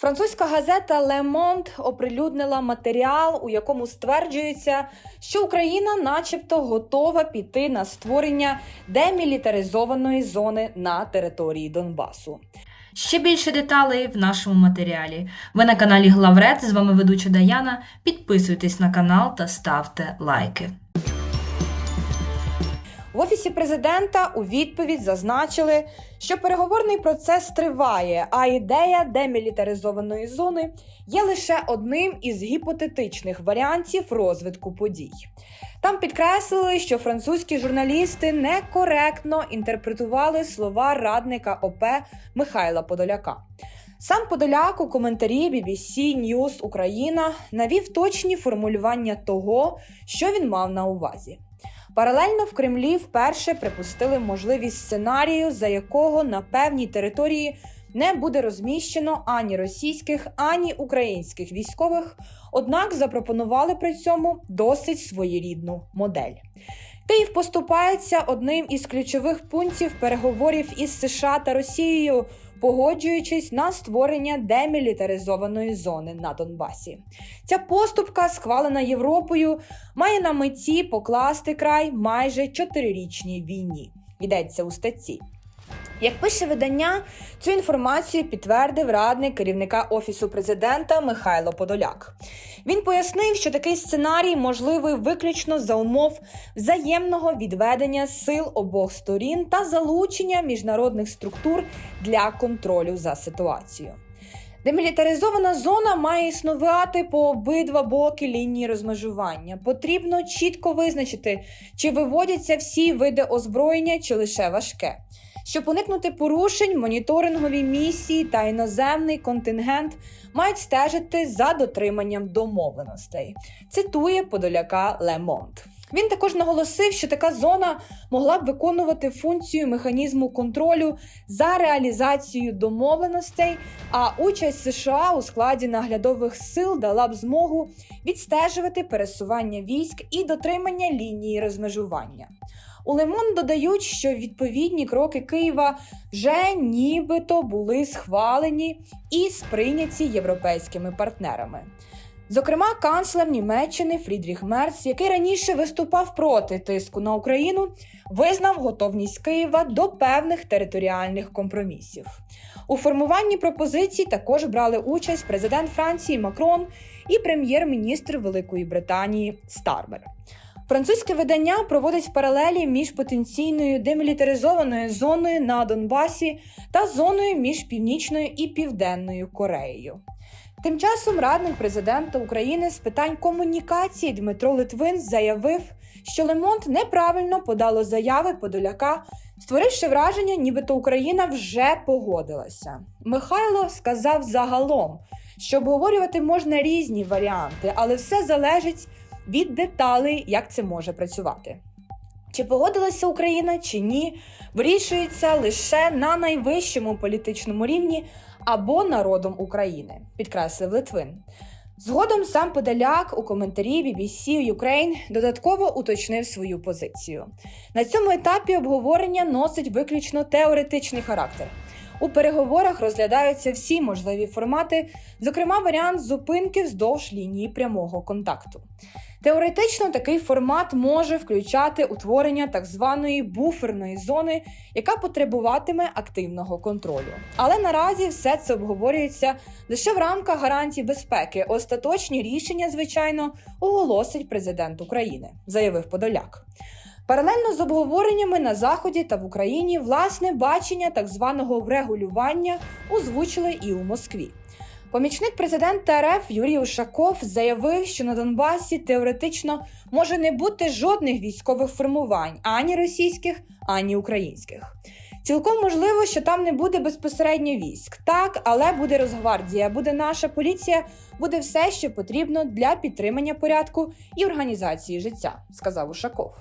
Французька газета Le Monde оприлюднила матеріал, у якому стверджується, що Україна, начебто, готова піти на створення демілітаризованої зони на території Донбасу. Ще більше деталей в нашому матеріалі. Ви на каналі Главред. З вами ведуча Даяна. Підписуйтесь на канал та ставте лайки. В офісі президента у відповідь зазначили, що переговорний процес триває, а ідея демілітаризованої зони є лише одним із гіпотетичних варіантів розвитку подій. Там підкреслили, що французькі журналісти некоректно інтерпретували слова радника ОП Михайла Подоляка. Сам Подоляк у коментарі BBC News Україна навів точні формулювання того, що він мав на увазі. Паралельно в Кремлі вперше припустили можливість сценарію, за якого на певній території не буде розміщено ані російських, ані українських військових, однак запропонували при цьому досить своєрідну модель. Київ поступається одним із ключових пунктів переговорів із США та Росією, погоджуючись на створення демілітаризованої зони на Донбасі. Ця поступка, схвалена Європою, має на меті покласти край майже чотирирічній війні. Йдеться у статті. Як пише видання, цю інформацію підтвердив радник керівника офісу президента Михайло Подоляк. Він пояснив, що такий сценарій можливий виключно за умов взаємного відведення сил обох сторін та залучення міжнародних структур для контролю за ситуацією. Демілітаризована зона має існувати по обидва боки лінії розмежування. Потрібно чітко визначити, чи виводяться всі види озброєння, чи лише важке. Щоб уникнути порушень, моніторингові місії та іноземний контингент мають стежити за дотриманням домовленостей. Цитує Подоляка Лемонт. Він також наголосив, що така зона могла б виконувати функцію механізму контролю за реалізацією домовленостей, а участь США у складі наглядових сил дала б змогу відстежувати пересування військ і дотримання лінії розмежування. У Лемон додають, що відповідні кроки Києва вже нібито були схвалені і сприйняті європейськими партнерами. Зокрема, канцлер Німеччини Фрідріх Мерц, який раніше виступав проти тиску на Україну, визнав готовність Києва до певних територіальних компромісів. У формуванні пропозицій також брали участь президент Франції Макрон і прем'єр-міністр Великої Британії Стармер. Французьке видання проводить паралелі між потенційною демілітаризованою зоною на Донбасі та зоною між Північною і Південною Кореєю. Тим часом радник президента України з питань комунікації Дмитро Литвин заявив, що Лемонт неправильно подало заяви Подоляка, створивши враження, нібито Україна вже погодилася. Михайло сказав загалом, що обговорювати можна різні варіанти, але все залежить від деталей, як це може працювати. Чи погодилася Україна чи ні, вирішується лише на найвищому політичному рівні або народом України, підкреслив Литвин. Згодом сам Подоляк у коментарі BBC Ukraine додатково уточнив свою позицію. На цьому етапі обговорення носить виключно теоретичний характер. У переговорах розглядаються всі можливі формати, зокрема варіант зупинки вздовж лінії прямого контакту. Теоретично такий формат може включати утворення так званої буферної зони, яка потребуватиме активного контролю. Але наразі все це обговорюється лише в рамках гарантій безпеки. Остаточні рішення, звичайно, оголосить президент України, заявив Подоляк. Паралельно з обговореннями на заході та в Україні власне бачення так званого врегулювання озвучили і у Москві. Помічник президента РФ Юрій Ушаков заявив, що на Донбасі теоретично може не бути жодних військових формувань ані російських, ані українських. Цілком можливо, що там не буде безпосередньо військ. Так, але буде Росгвардія, буде наша поліція, буде все, що потрібно для підтримання порядку і організації життя, сказав Ушаков.